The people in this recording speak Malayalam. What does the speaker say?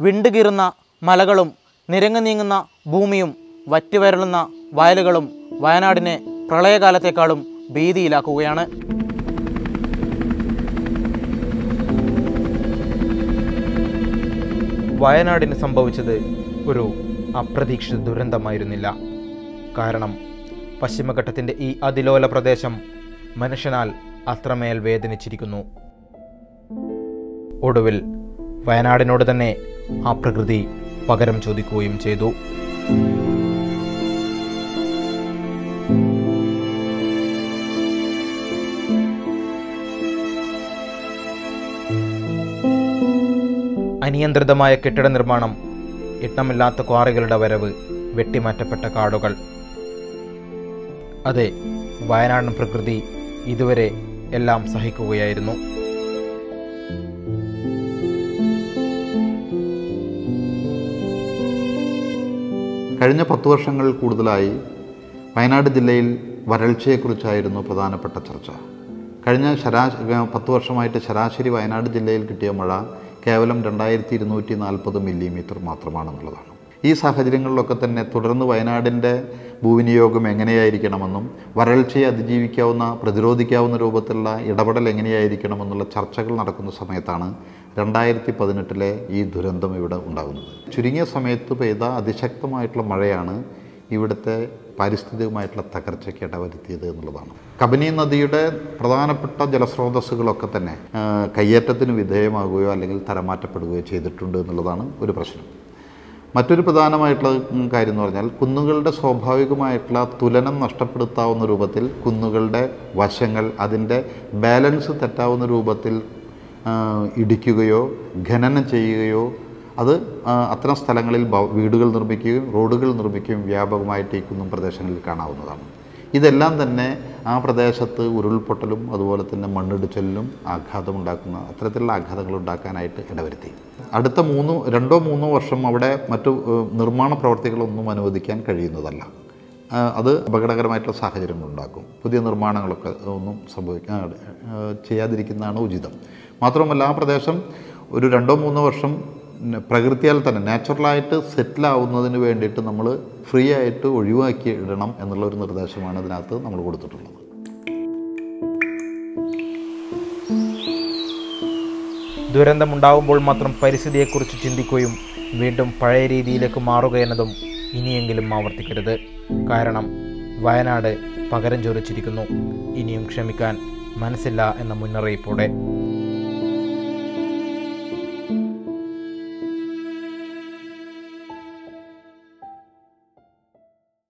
വിണ്ടുകീറുന്ന മലകളും നിരങ്ങു നീങ്ങുന്ന ഭൂമിയും വറ്റുവരളുന്ന വയലുകളും വയനാടിനെ പ്രളയകാലത്തേക്കാളും ഭീതിയിലാക്കുകയാണ്. വയനാടിന് സംഭവിച്ചത് ഒരു അപ്രതീക്ഷിത ദുരന്തമായിരുന്നില്ല. കാരണം പശ്ചിമഘട്ടത്തിന്റെ ഈ അതിലോല പ്രദേശം മനുഷ്യനാൽ അത്രമേൽ വേദനിച്ചിരിക്കുന്നു. ഒടുവിൽ വയനാടിനോട് തന്നെ ആ പ്രകൃതി പകരം ചോദിക്കുകയും ചെയ്തു. അനിയന്ത്രിതമായ കെട്ടിട നിർമ്മാണം എണ്ണമില്ലാത്ത ക്വാറികളുടെ വരവ് വെട്ടിമാറ്റപ്പെട്ട കാടുകൾ. അതെ വയനാടൻ പ്രകൃതി ഇതുവരെ എല്ലാം സഹിക്കുകയായിരുന്നു. കഴിഞ്ഞ പത്ത് വർഷങ്ങളിൽ കൂടുതലായി വയനാട് ജില്ലയിൽ വരൾച്ചയെക്കുറിച്ചായിരുന്നു പ്രധാനപ്പെട്ട ചർച്ച. കഴിഞ്ഞ ശരാശരി പത്ത് വർഷമായിട്ട് ശരാശരി വയനാട് ജില്ലയിൽ കിട്ടിയ മഴ കേവലം രണ്ടായിരത്തി ഇരുന്നൂറ്റി നാൽപ്പത് മില്ലിമീറ്റർ മാത്രമാണെന്നുള്ളതാണ്. ഈ സാഹചര്യങ്ങളിലൊക്കെ തന്നെ തുടർന്ന് വയനാടിന്റെ ഭൂവിനിയോഗം എങ്ങനെയായിരിക്കണമെന്നും വരൾച്ചയെ അതിജീവിക്കാവുന്ന പ്രതിരോധിക്കാവുന്ന രൂപത്തിലുള്ള ഇടപെടൽ എങ്ങനെയായിരിക്കണമെന്നുള്ള ചർച്ചകൾ നടക്കുന്ന സമയത്താണ് രണ്ടായിരത്തി പതിനെട്ടിലെ ഈ ദുരന്തം ഇവിടെ ഉണ്ടാകുന്നത്. ചുരുങ്ങിയ സമയത്ത് പെയ്ത അതിശക്തമായിട്ടുള്ള മഴയാണ് ഇവിടുത്തെ പാരിസ്ഥിതികമായിട്ടുള്ള തകർച്ചയ്ക്ക് ഇടവരുത്തിയത് എന്നുള്ളതാണ്. കബനി നദിയുടെ പ്രധാനപ്പെട്ട ജലസ്രോതസ്സുകളൊക്കെ തന്നെ കയ്യേറ്റത്തിന് വിധേയമാകുകയോ അല്ലെങ്കിൽ തരമാറ്റപ്പെടുകയോ ചെയ്തിട്ടുണ്ട് എന്നുള്ളതാണ് ഒരു പ്രശ്നം. മറ്റൊരു പ്രധാനമായിട്ടുള്ള കാര്യം എന്ന് പറഞ്ഞാൽ കുന്നുകളുടെ സ്വാഭാവികമായിട്ടുള്ള തുലനം നഷ്ടപ്പെടുത്താവുന്ന രൂപത്തിൽ കുന്നുകളുടെ വശങ്ങൾ അതിന്റെ ബാലൻസ് തെറ്റാവുന്ന രൂപത്തിൽ ഇടിക്കുകയോ ഖനനം ചെയ്യുകയോ അത് അത്തരം സ്ഥലങ്ങളിൽ വീടുകൾ നിർമ്മിക്കുകയും റോഡുകൾ നിർമ്മിക്കുകയും വ്യാപകമായിട്ട് ഈ കുന്നും പ്രദേശങ്ങളിൽ കാണാവുന്നതാണ്. ഇതെല്ലാം തന്നെ ആ പ്രദേശത്ത് ഉരുൾപൊട്ടലും അതുപോലെ തന്നെ മണ്ണിടിച്ചലിലും ആഘാതം ഉണ്ടാക്കുന്ന അത്തരത്തിലുള്ള ആഘാതങ്ങൾ ഉണ്ടാക്കാനായിട്ട് ഇടവരുത്തി. അടുത്ത മൂന്ന് രണ്ടോ മൂന്നോ വർഷം അവിടെ മറ്റു നിർമ്മാണ പ്രവർത്തികളൊന്നും അനുവദിക്കാൻ കഴിയുന്നതല്ല. അത് അപകടകരമായിട്ടുള്ള സാഹചര്യങ്ങൾ ഉണ്ടാക്കും. പുതിയ നിർമ്മാണങ്ങളൊക്കെ ഒന്നും സംഭവിക്കാൻ ചെയ്യാതിരിക്കുന്നതാണ് ഉചിതം. മാത്രമല്ല ആ പ്രദേശം ഒരു രണ്ടോ മൂന്നോ വർഷം പ്രകൃതിയാൽ തന്നെ നാച്ചുറലായിട്ട് സെറ്റിലാവുന്നതിന് വേണ്ടിയിട്ട് നമ്മൾ ഫ്രീ ആയിട്ട് ഒഴിവാക്കി ഇടണം എന്നുള്ളൊരു നിർദ്ദേശമാണ് ഇതിനകത്ത് നമ്മൾ കൊടുത്തിട്ടുള്ളത്. ദുരന്തമുണ്ടാകുമ്പോൾ മാത്രം പരിസ്ഥിതിയെക്കുറിച്ച് ചിന്തിക്കുകയും വീണ്ടും പഴയ രീതിയിലേക്ക് മാറുക എന്നതും ഇനിയെങ്കിലും ആവർത്തിക്കരുത്. കാരണം വയനാട് പകരം ചോദിച്ചിരിക്കുന്നു ഇനിയും ക്ഷമിക്കാൻ മനസ്സില്ല എന്ന മുന്നറിയിപ്പോടെ.